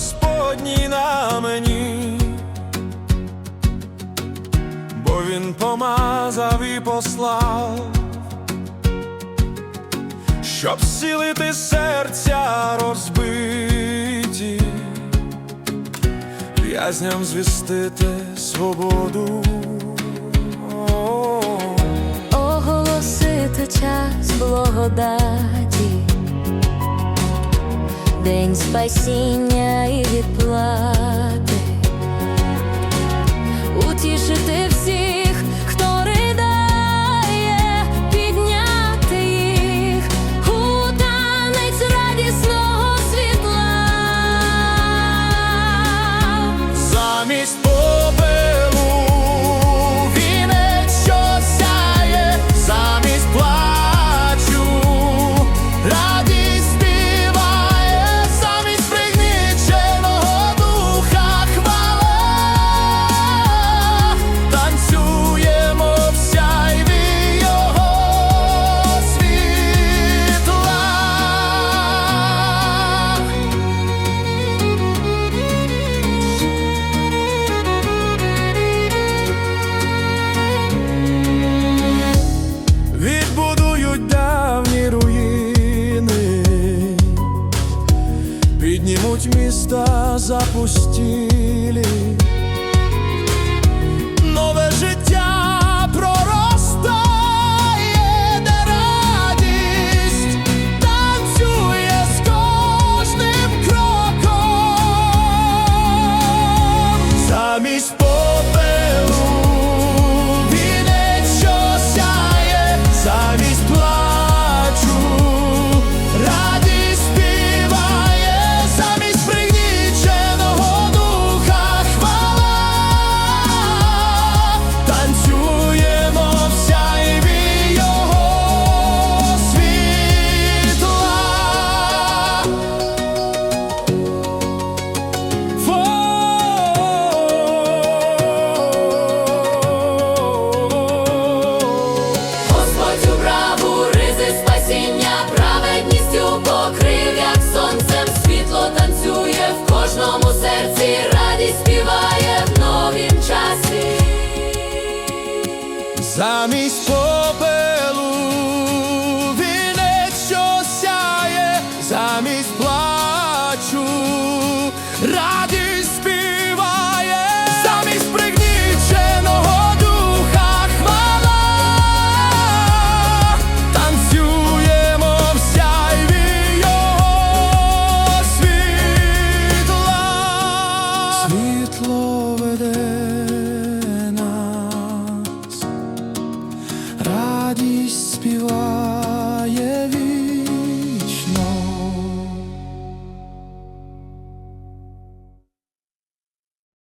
Господній на мені, бо Він помазав і послав, щоб зцілити серця розбиті, в'язням звістити свободу, оголосити час благодать день спасіння і відплат. Будь міста запустілі. замість попелу вінець що сяє, замість плачу.